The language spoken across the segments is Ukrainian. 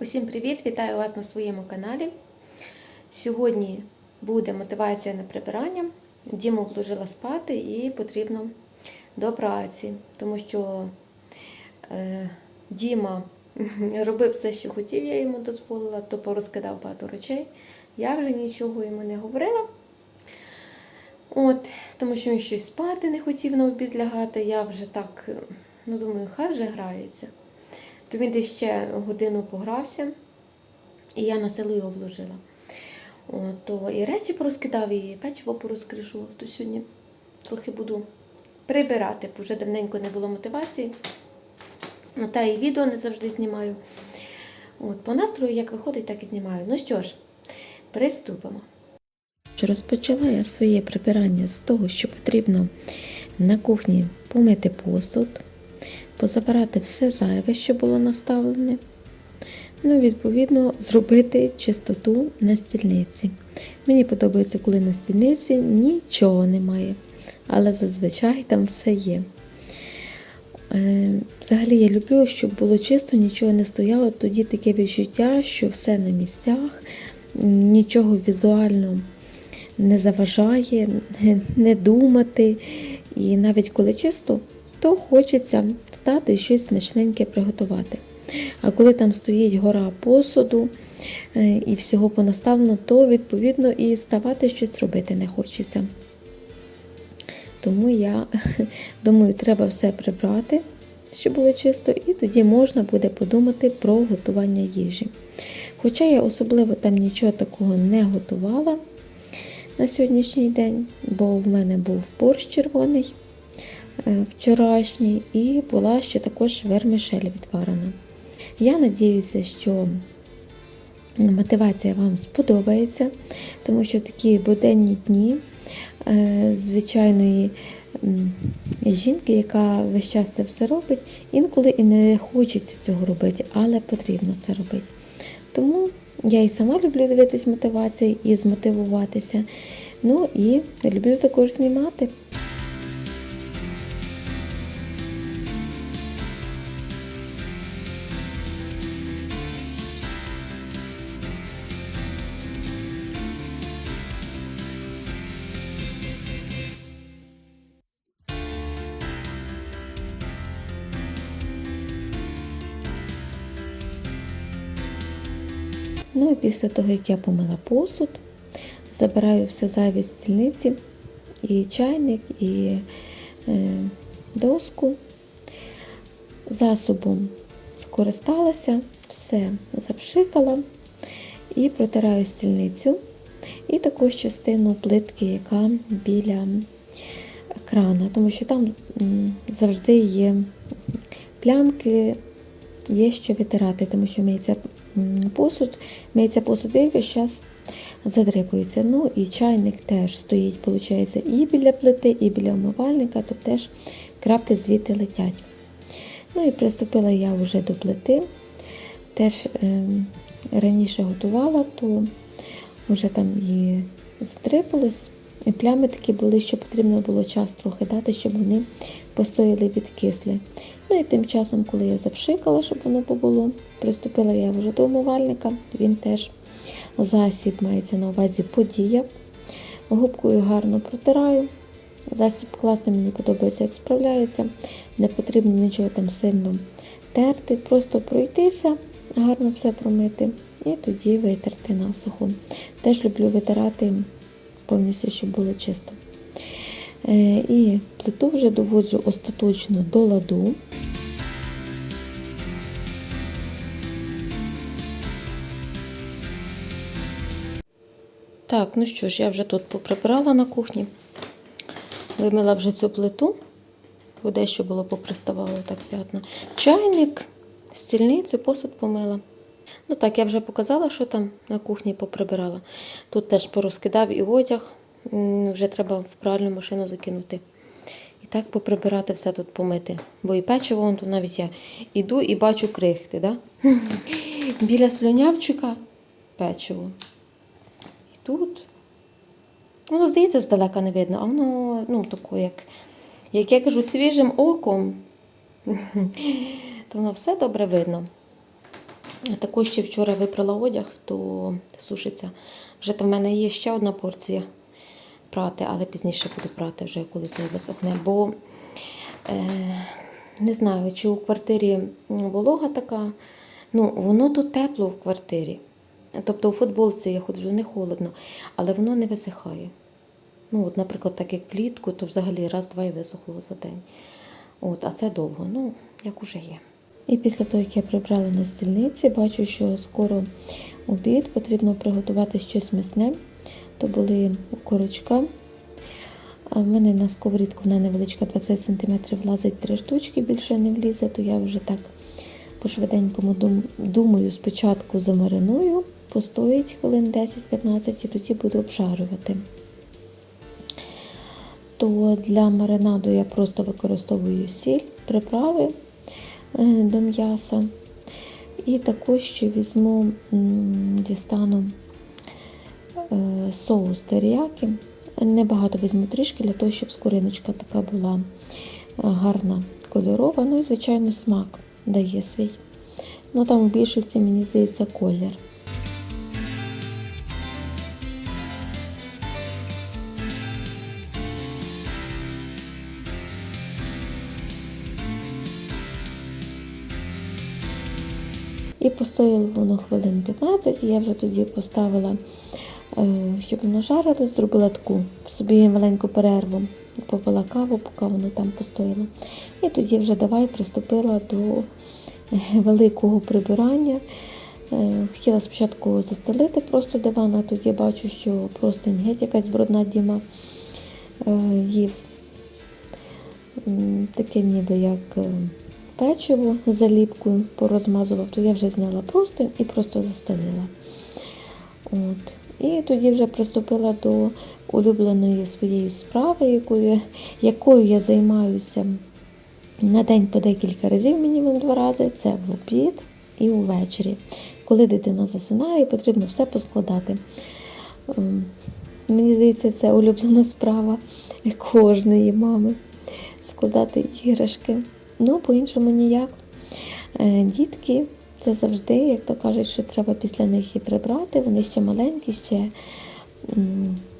Усім привіт! Вітаю вас на своєму каналі. Сьогодні буде мотивація на прибирання. Діму вложила спати і потрібно до праці, тому що е, Діма робив все, що хотів, я йому дозволила, то порозкидав багато речей. Я вже нічого йому не говорила. От, тому що він щось спати не хотів на обід лягати. Я вже так, ну думаю, хай вже грається. То він десь ще годину погрався, і я на силу його вложила. От, то і речі порозкидав, і печиво порозкришував. То сьогодні трохи буду прибирати, бо вже давненько не було мотивації. Ну, Та і відео не завжди знімаю. От, По настрою, як виходить, так і знімаю. Ну що ж, приступимо. Розпочала я своє прибирання з того, що потрібно на кухні помити посуд, позабирати все зайве, що було наставлене. Ну, відповідно, зробити чистоту на стільниці. Мені подобається, коли на стільниці нічого немає, але зазвичай там все є. Е, Взагалі я люблю, щоб було чисто, нічого не стояло. Тоді таке відчуття, що все на місцях, нічого візуально не заважає, не думати. І навіть коли чисто, то хочеться стати і щось смачненьке приготувати. А коли там стоїть гора посуду е, і всього понаставлено, то відповідно і ставати щось робити не хочеться. Тому я думаю, треба все прибрати, щоб було чисто, і тоді можна буде подумати про готування їжі. Хоча я особливо там нічого такого не готувала на сьогоднішній день, бо в мене був борщ червоний вчорашній, і була ще також вермишель відварена. Я надіюся, що мотивація вам сподобається, тому що такі буденні дні е, звичайної жінки, яка весь час це все робить, інколи і не хочеться цього робити, але потрібно це робити. Тому я і сама люблю дивитись мотивації і змотивуватися. Ну і люблю також знімати. Ну і після того, як я помила посуд, забираю все зайві стільниці, і чайник, і е, доску. Засобом скористалася, все запшикала і протираю стільницю. І також частину плитки, яка біля крана, тому що там завжди є плямки, є що витирати, тому що миється посуд, миється посуд і весь час задрипується. Ну і чайник теж стоїть, виходить, і біля плити, і біля умивальника, то теж краплі звідти летять. Ну і приступила я вже до плити. Теж е, раніше готувала, то вже там і задрипалось. І плями такі були, що потрібно було час трохи дати, щоб вони постояли відкисли. Ну і тим часом, коли я запшикала, щоб воно побуло, приступила я вже до умивальника. Він теж засіб мається на увазі подія. Губкою гарно протираю. Засіб класний, мені подобається, як справляється. Не потрібно нічого там сильно терти, просто пройтися, гарно все промити і тоді витерти насухо. Теж люблю витирати повністю, щоб було чисто. Е, І плиту вже доводжу остаточно до ладу. Так, ну що ж, я вже тут поприбирала на кухні. Вимила вже цю плиту, бо дещо було поприставало так п'ятна. Чайник, стільницю, посуд помила. Ну так, я вже показала, що там на кухні поприбирала. Тут теж порозкидав і одяг, вже треба в пральну машину закинути. І так поприбирати все тут помити. Бо і печиво, вон тут навіть я іду і бачу крихти. Да? Біля слюнявчика печиво. Тут. Воно, здається, здалека не видно, а воно, ну, тако, як, як я кажу, свіжим оком, то воно все добре видно. Також ще вчора випрала одяг, то сушиться. Вже там в мене є ще одна порція прати, але пізніше буду прати вже, коли це висохне. Бо е, не знаю, чи у квартирі волога така. Ну, воно тут тепло в квартирі. Тобто у футболці я ходжу не холодно, але воно не висихає. Ну, от, наприклад, так як влітку, то взагалі раз-два і висохло за день. От, а це довго, ну, як уже є. І після того, як я прибрала на стільниці, бачу, що скоро обід, потрібно приготувати щось м'ясне. То були корочка. А в мене на сковорідку вона невеличка 20 см влазить три штучки, більше не влізе, то я вже так по-швиденькому думаю, спочатку замариную, постоїть хвилин 10-15 і тоді буду обжарювати. То для маринаду я просто використовую сіль, приправи е, до м'яса. І також ще візьму, дістану е, соус теріякі. Небагато візьму трішки для того, щоб скориночка така була е, гарна, кольорова. Ну і, звичайно, смак дає свій. Ну там у більшості, мені здається, колір. І постояло воно хвилин 15, і я вже тоді поставила, е, щоб воно жарилось, зробила таку собі маленьку перерву, попила каву, поки воно там постояло. І тоді вже давай приступила до е, великого прибирання. Е, Хотіла спочатку застелити просто диван, а тоді бачу, що просто геть якась брудна діма їв. Таке ніби як печиво заліпкою порозмазував, то я вже зняла просто і просто застелила. От. І тоді вже приступила до улюбленої своєї справи, якою, якою я займаюся на день по декілька разів, мінімум два рази. Це в обід і увечері. Коли дитина засинає, потрібно все поскладати. Ем, Мені здається, це улюблена справа кожної мами складати іграшки. Ну, по-іншому ніяк. Е, Дітки, це завжди, як то кажуть, що треба після них і прибрати. Вони ще маленькі, ще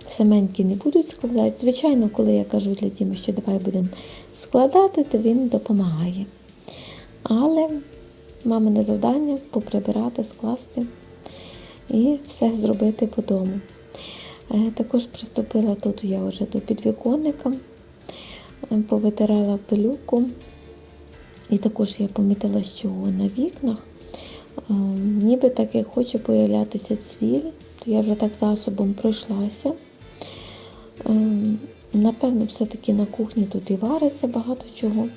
саменькі не будуть складати. Звичайно, коли я кажу для Діми, що давай будемо складати, то він допомагає. Але мамине завдання поприбирати, скласти і все зробити по дому. Е, Також приступила тут я вже до підвіконника, е, повитирала пилюку. І також я помітила, що на вікнах ніби так як хоче появлятися цвіль, то я вже так засобом пройшлася. Напевно, все-таки на кухні тут і вариться багато чого,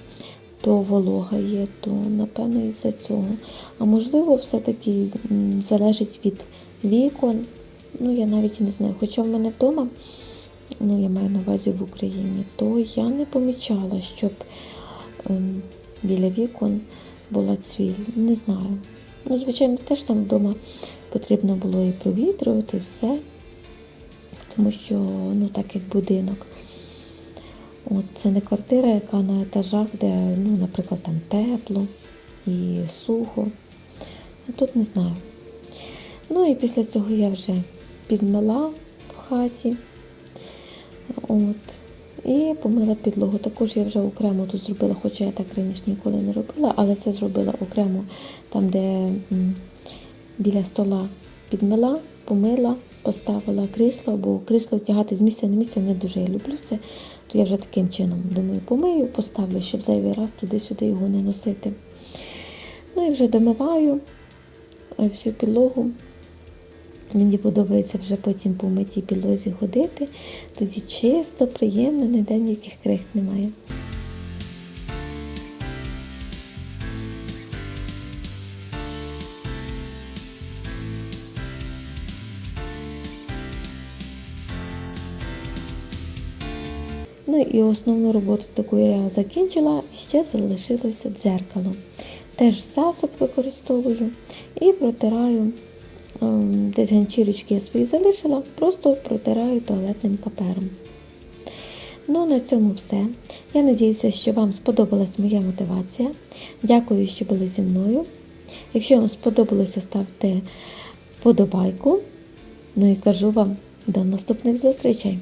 то волога є, то напевно із-за цього. А можливо, все-таки залежить від вікон. Ну, я навіть не знаю. Хоча в мене вдома, ну я маю на увазі в Україні, то я не помічала, щоб ем, біля вікон була цвіль. Не знаю. Ну, звичайно, теж там вдома потрібно було і провітрювати, і все. Тому що, ну, так як будинок. От, це не квартира, яка на етажах, де, ну, наприклад, там тепло і сухо. А тут не знаю. Ну і після цього я вже підмила в хаті. От. І помила підлогу. Також я вже окремо тут зробила, хоча я так раніше ніколи не робила, але це зробила окремо там, де біля стола підмила, помила, поставила крісло, бо крісло тягати з місця на місце не дуже я люблю це. То я вже таким чином думаю, помию, поставлю, щоб зайвий раз туди-сюди його не носити. Ну і вже домиваю е, всю підлогу. Мені подобається вже потім по митій підлозі ходити. Тоді чисто, приємно, ніде ніяких крихт немає. Ну і основну роботу таку я закінчила, ще залишилося дзеркало. Теж засоб використовую і протираю десь ганчірочки я свої залишила, просто протираю туалетним папером. Ну, на цьому все. Я надіюся, що вам сподобалась моя мотивація. Дякую, що були зі мною. Якщо вам сподобалося, ставте вподобайку. Ну і кажу вам до наступних зустрічей!